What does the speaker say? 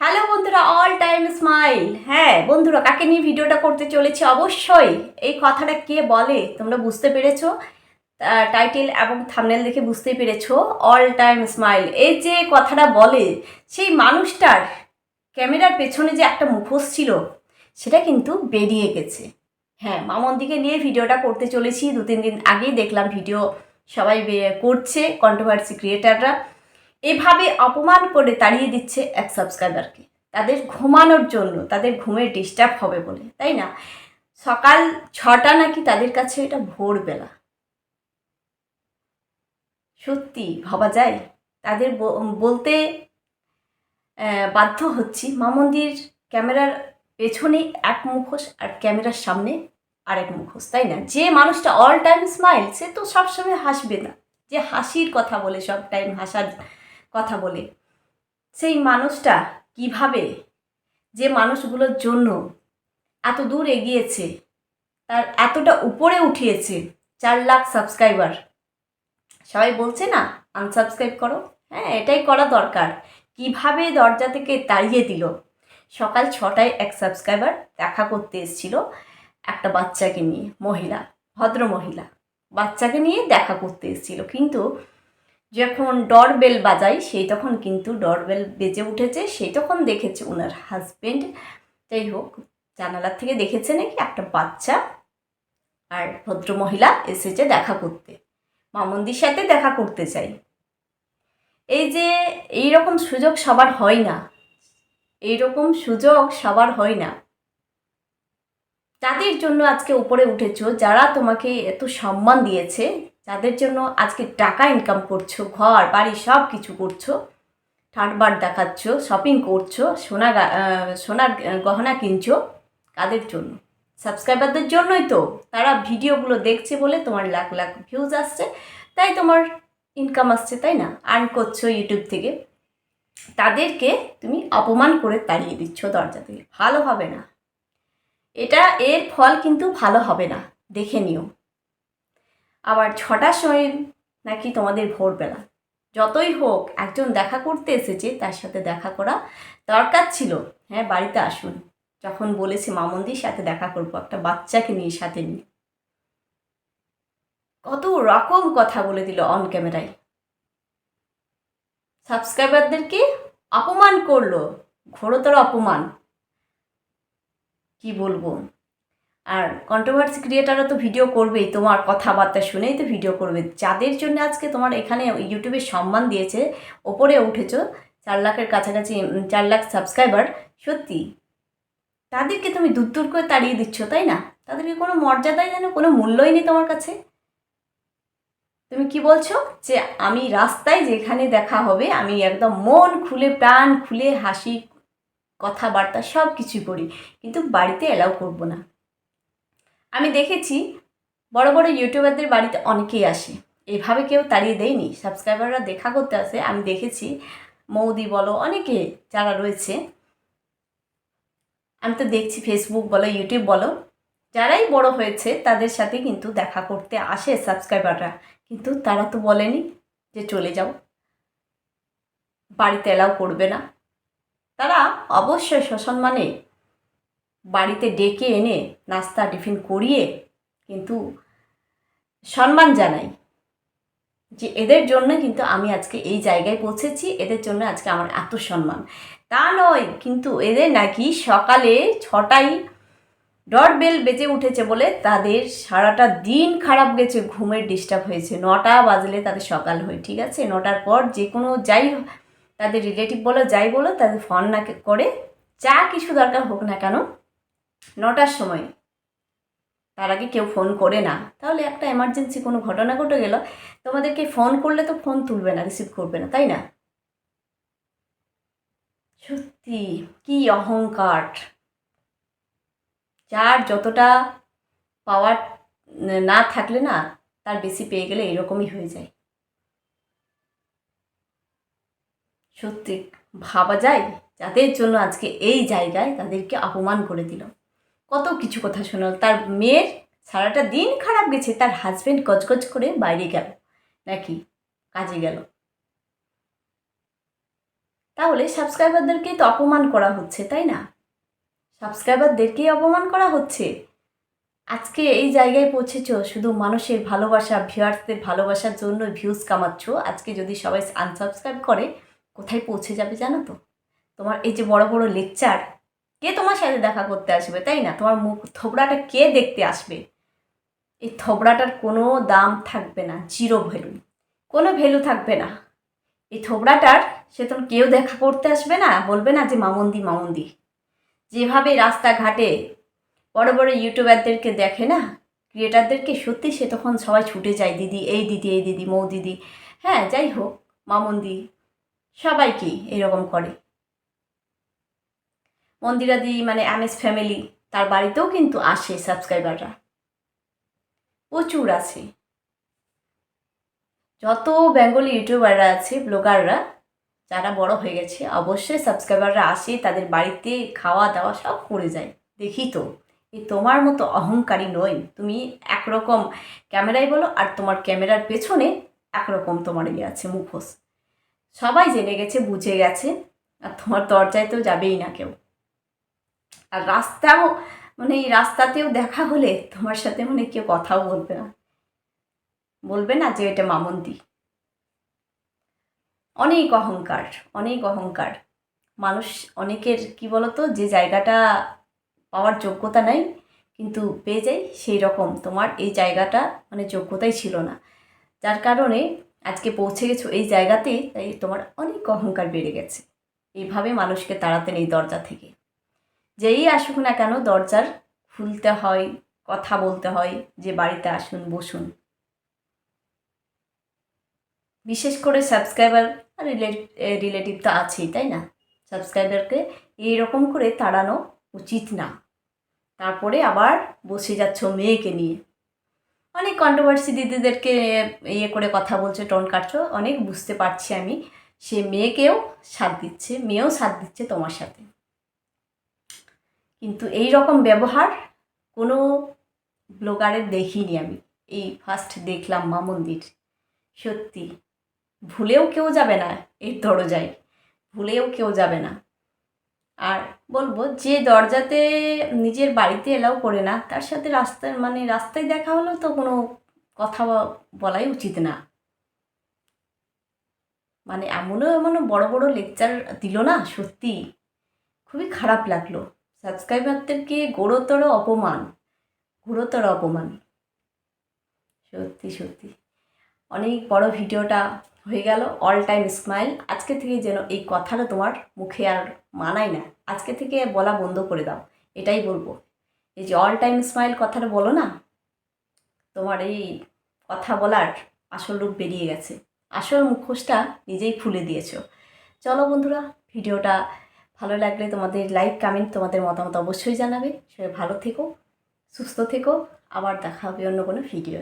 Hello বন্ধুরা all time smile হ্যাঁ বন্ধুরা, কাকে নিয়ে ভিডিওটা করতে চলেছি? অবশ্যই এই কথাটা কে বলে, তোমরা বুঝতে পেরেছ? টাইটেল এবং থামনেল দেখে বুঝতে পেরেছ? অল টাইম স্মাইল এই যে কথাটা বলে, সেই মানুষটার ক্যামেরার পেছনে যে একটা মুখোশ ছিল, সেটা কিন্তু বেরিয়ে গেছে। হ্যাঁ মামন্দিকে নিয়ে ভিডিওটা করতে চলেছি। দু তিন দিন আগেই দেখলাম ভিডিও সবাই করছে কন্ট্রোভার্সি ক্রিয়েটাররা এভাবে অপমান করে তাড়িয়ে দিচ্ছে এক সাবস্ক্রাইবারকে তাদের ঘুমানোর জন্য, তাদের ঘুমের ডিস্টার্ব হবে বলে, তাই না? সকাল ছটা নাকি তাদের কাছে এটা ভোরবেলা। সত্যি, ভাবা যায়? তাদের বলতে বাধ্য হচ্ছি। মামন্দির ক্যামেরার পেছনে এক মুখোশ আর ক্যামেরার সামনে আরেক মুখোশ, তাই না? যে মানুষটা অল টাইম স্মাইল সে তো সবসময় হাসবে না। যে হাসির কথা বলে সব টাইম হাসার কথা বলে। সেই মানুষটা কীভাবে যে মানুষগুলোর জন্য এত দূর এগিয়েছে, তার এতটা উপরে উঠিয়েছে, চার লাখ সাবস্ক্রাইবার সবাই বলছে, না আনসাবস্ক্রাইব করো। হ্যাঁ এটাই করা দরকার। কীভাবে দরজা থেকে তাড়িয়ে দিল? সকাল ছটায় এক সাবস্ক্রাইবার দেখা করতে এসেছিল একটা বাচ্চাকে নিয়ে, মহিলা ভদ্র মহিলা বাচ্চাকে নিয়ে দেখা করতে এসেছিল। কিন্তু যখন ডরবেল বাজাই সেই তখন কিন্তু ডরবেল বেজে উঠেছে, সেই তখন দেখেছে ওনার হাজবেন্ড যাই হোক, জানালার থেকে দেখেছে নাকি একটা বাচ্চা আর ভদ্র মহিলা এসেছে দেখা করতে। মামন্দির সাথে দেখা করতে চাই। এই যে এই রকম সুযোগ সবার হয় না। এই রকম সুযোগ সবার হয় না। তাদের জন্য আজকে উপরে উঠেছো, যারা তোমাকে এত সম্মান দিয়েছে যাদের জন্য আজকে টাকা ইনকাম করছ, ঘর, বাড়ি সব কিছু করছ ঠাটবার দেখাচ্ছ শপিং করছ, সোনা সোনার গহনা কিনছো, কাদের জন্য? সাবস্ক্রাইবারদের জন্যই তো। তারা ভিডিওগুলো দেখছে বলে তোমার লাখ লাখ ভিউজ আসছে, তাই তোমার ইনকাম আসছে, তাই না? আর্ন করছ ইউটিউব থেকে। তাদেরকে তুমি অপমান করে তাড়িয়ে দিচ্ছ দরজা থেকে। ভালো হবে না। এটা এর ফল কিন্তু ভালো হবে না। দেখে নিও। আবার ছটার সময় নাকি তোমাদের ভোরবেলা। যতই হোক, একজন দেখা করতে এসেছে, তার সাথে দেখা করা দরকার ছিল। হ্যাঁ বাড়িতে আসুন। যখন বলেছে মামন্দির সাথে দেখা করব, একটা বাচ্চাকে নিয়ে সাথে নিয়ে। কত রকম কথা বলে দিল অন ক্যামেরায় সাবস্ক্রাইবারদেরকে অপমান করল। ঘোরতর অপমান। কি বলব? আর কন্ট্রোভার্সি ক্রিয়েটাররা তো ভিডিও করবেই, তোমার কথাবার্তা শুনেই তো ভিডিও করবে। যাদের জন্য আজকে তোমার এখানে ইউটিউবে সম্মান দিয়েছে, ওপরে উঠেছো, চার লাখের কাছাকাছি চার লাখ সাবস্ক্রাইবার সত্যি, তাদেরকে তুমি দূর দূর করে তাড়িয়ে দিচ্ছ, তাই না? তাদেরকে কোনো মর্যাদাই যেন, কোনো মূল্যই নেই তোমার কাছে? তুমি কি বলছো? যে আমি রাস্তায় যেখানে দেখা হবে, আমি একদম মন খুলে, প্রাণ খুলে, হাসি, কথাবার্তা সব কিছুই করি, কিন্তু বাড়িতে অ্যালাউ করব না। আমি দেখেছি বড় বড় ইউটিউবারদের বাড়িতে অনেকেই আসে। এভাবে কেউ তাড়িয়ে দেয়নি। সাবস্ক্রাইবাররা দেখা করতে আসে। আমি দেখেছি, মৌদি বলো, অনেকে যারা রয়েছে। আমি তো দেখছি ফেসবুক বলো ইউটিউব বলো, যারাই বড় হয়েছে তাদের সাথে কিন্তু দেখা করতে আসে সাবস্ক্রাইবাররা। কিন্তু তারা তো বলেনি যে চলে যাও। বাড়িতে অ্যালাউ করবে না। তারা অবশ্যই সসম্মানে বাড়িতে ডেকে এনে নাস্তা, টিফিন করিয়ে কিন্তু সম্মান জানাই যে এদের জন্য কিন্তু আমি আজকে এই জায়গায় পৌঁছেছি। এদের জন্য আজকে আমার এত সম্মান। তা নয়, কিন্তু এদের নাকি সকালে ছটায় ডট বেল বেজে উঠেছে বলে তাদের সারাটা দিন খারাপ গেছে, ঘুমের ডিস্টার্ব হয়েছে। নটা বাজলে তাদের সকাল হয়, ঠিক আছে? নটার পর যে কোনো যাই তাদের রিলেটিভ বলো, যাই বলো, তাদের ফোন না করে যা কিছু দরকার হোক না কেন নটার সময়। তার আগে কেউ ফোন করে না। তাহলে একটা এমার্জেন্সি কোনো ঘটনা ঘটে গেল, তোমাদেরকে ফোন করলে তো ফোন তুলবে না রিসিভ করবে না, তাই না? সত্যি, কি অহংকার। যার যতটা পাওয়ার না থাকলে না, তার বেশি পেয়ে গেলে এরকমই হয়ে যায়। সত্যি, ভাবা যায়, যাদের জন্য আজকে এই জায়গায় তাদেরকে অপমান করে দিল। কত কিছু কথা শোনাল। তার মেয়ের সারাটা দিন খারাপ গেছে, তার হাজব্যান্ড গজগজ করে বাইরে গেল, নাকি কাজে গেল। তাহলে সাবস্ক্রাইবারদেরকেই তো অপমান করা হচ্ছে, তাই না? সাবস্ক্রাইবারদেরকেই অপমান করা হচ্ছে। আজকে এই জায়গায় পৌঁছেছ, শুধু মানুষের ভালোবাসা ভিউয়ার্সদের ভালোবাসার জন্য ভিউজ কামাচ্ছ। আজকে যদি সবাই আনসাবস্ক্রাইব করে, কোথায় পৌঁছে যাবে জানো তো? তোমার এই যে বড় বড় লেকচার কে তোমার সাথে দেখা করতে আসবে, তাই না? তোমার মুখ থোবড়াটা কে দেখতে আসবে? এই থোবড়াটার কোনো দাম থাকবে না, জিরো ভ্যালু। কোনো ভ্যালু থাকবে না। এই থোবড়াটার সে তখন কেউ দেখা করতে আসবে না, বলবে না যে মামন্দি মামন্দি। যেভাবে রাস্তাঘাটে বড় বড় ইউটিউবারদেরকে দেখে না, ক্রিয়েটারদেরকে সত্যি সে তখন সবাই ছুটে যায়, দিদি, এই দিদি এই দিদি, মৌ দিদি। হ্যাঁ যাই হোক, মামন্দি সবাইকেই এরকম করে। মন্দিরাদি মানে এমএস ফ্যামিলি তার বাড়িতেও কিন্তু আসে সাবস্ক্রাইবাররা প্রচুর আছে। যত বেঙ্গলি ইউটিউবাররা আছে, ব্লগাররা, যারা বড় হয়ে গেছে, অবশ্যই সাবস্ক্রাইবাররা আসে, তাদের বাড়িতে খাওয়া দাওয়া সব করে যায়। দেখি তো এই তোমার মতো অহংকারী নয় তুমি একরকম ক্যামেরাই বলো, আর তোমার ক্যামেরার পেছনে একরকম তোমার ইয়ে আছে, মুখোশ। সবাই জেনে গেছে, বুঝে গেছে, আর তোমার দরজায় তো যাবেই না কেউ। আর রাস্তাও মানে এই রাস্তাতেও দেখা হলে তোমার সাথে মানে কেউ কথাও বলবে না। বলবে না যে এটা মামন্তি। অনেক অহংকার অনেক অহংকার। মানুষ অনেকের, কি বলতো, যে জায়গাটা পাওয়ার যোগ্যতা নাই, কিন্তু পেয়ে যায় সেই রকম। তোমার এই জায়গাটা মানে যোগ্যতাই ছিল না। যার কারণে আজকে পৌঁছে গেছো এই জায়গাতে, তাই তোমার অনেক অহংকার বেড়ে গেছে। এইভাবে মানুষকে তাড়াতেন এই দরজা থেকে। যেই আসুক না কেন দরজার খুলতে হয়, কথা বলতে হয় যে বাড়িতে আসুন, বসুন। বিশেষ করে সাবস্ক্রাইবার রিলেটিভ তো আছেই, তাই না? সাবস্ক্রাইবারকে এইরকম করে তাড়ানো উচিত না। তারপরে আবার বসে যাচ্ছ মেয়েকে নিয়ে। অনেক কন্ট্রোভার্সি দিদিদেরকে ইয়ে করে কথা বলছে, টোন কাটছো, অনেক বুঝতে পারছি আমি। সে মেয়েকেও সাথ দিচ্ছে, মেয়েও সাথ দিচ্ছে তোমার সাথে। কিন্তু এই রকম ব্যবহার কোনো ব্লগারের দেখিনি আমি। এই ফার্স্ট দেখলাম মা মন্দির। সত্যি, ভুলেও কেউ যাবে না এর দরজায়। ভুলেও কেউ যাবে না। আর বলব, যে দরজাতে নিজের বাড়িতে এলাও করে না, তার সাথে রাস্তায় মানে রাস্তায় দেখা হলেও তো কোনো কথা বলাই উচিত না। মানে এমনও এমনও বড় বড় লেকচার দিল না, সত্যি। খুবই খারাপ লাগল। সাবস্ক্রাইবারদেরকে গুরুতর অপমান গুরুতর অপমান। সত্যি সত্যি। অনেক বড় ভিডিওটা হয়ে গেল অল টাইম স্মাইল আজকে থেকে যেন এই কথাটা তোমার মুখে আর মানায় না। আজকে থেকে বলা বন্ধ করে দাও, এটাই বলব। এই যে অল টাইম স্মাইল কথাটা বলো না, তোমার এই কথা বলার আসল রূপ বেরিয়ে গেছে। আসল মুখোশটা নিজেই খুলে দিয়েছ। চলো বন্ধুরা, ভিডিওটা ভালো লাগলে তোমাদের লাইক কামেন্ট তোমাদের মতামত অবশ্যই জানাবে। সবাই ভালো থেকো, সুস্থ থেকো। আবার দেখা হবে অন্য কোনো ভিডিও